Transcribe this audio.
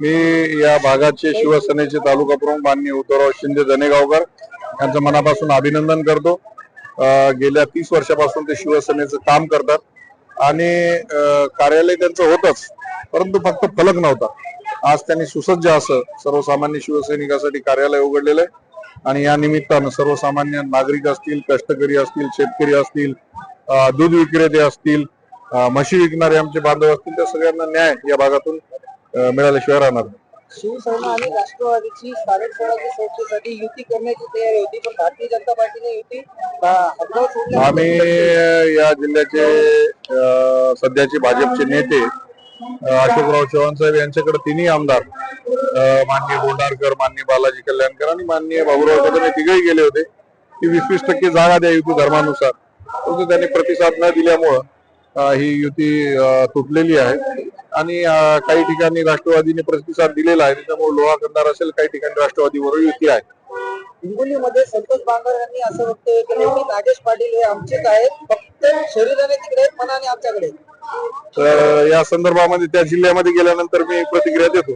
मी या भागाचे शिवसेनेचे तालुका प्रमुख माननीय उद्धवराव शिंदे धनेगावकर यांचं मनापासून अभिनंदन करतो. गेल्या तीस वर्षापासून ते शिवसेनेचं काम करतात. आणि कार्यालय त्यांचं होतच परंतु फक्त फलक नव्हता. आज त्यांनी सुसज्ज असं सर्वसामान्य शिवसैनिकासाठी कार्यालय उघडलेलं आहे. आणि या निमित्तानं सर्वसामान्य नागरिक असतील कष्टकरी असतील शेतकरी असतील दूध विक्रेते असतील म्हशी विकणारे आमचे बांधव असतील त्या सगळ्यांना न्याय या भागातून मिळाल्याशिवाय राहणार. शिवसेना आणि राष्ट्रवादीची स्थानिक स्वराज्य संस्थेसाठी युती करण्याची तयारी होती पण भारतीय जनता पार्टीने युती आम्ही या जिल्ह्याचे सध्याचे भाजपचे नेते अशोकराव चव्हाण साहेब यांच्याकडे तिन्ही आमदार माननीय बोंडारकर माननीय बालाजी कल्याणकर आणि माननीय बाबुराव कदम हे तिघही गेले होते. की वीस वीस टक्के जागा द्या युती धर्मानुसार. परंतु त्यांनी प्रतिसाद न दिल्यामुळं ही युती तुटलेली आहे. आणि काही ठिकाणी राष्ट्रवादीने प्रतिसाद दिलेला आहे. त्याच्यामुळे लोहा कंदार असेल काही ठिकाणी राष्ट्रवादीबरोबर युती आहे. हिंगोलीमध्ये संतोष बांगर यांनी असं वक्तव्य केलं की नागेश पाटील हे आमचेच आहेत. फक्त शरीराने तिकडे मनाने आमच्याकडे. तर या संदर्भामध्ये त्या जिल्ह्यामध्ये गेल्यानंतर मी प्रतिक्रिया देतो.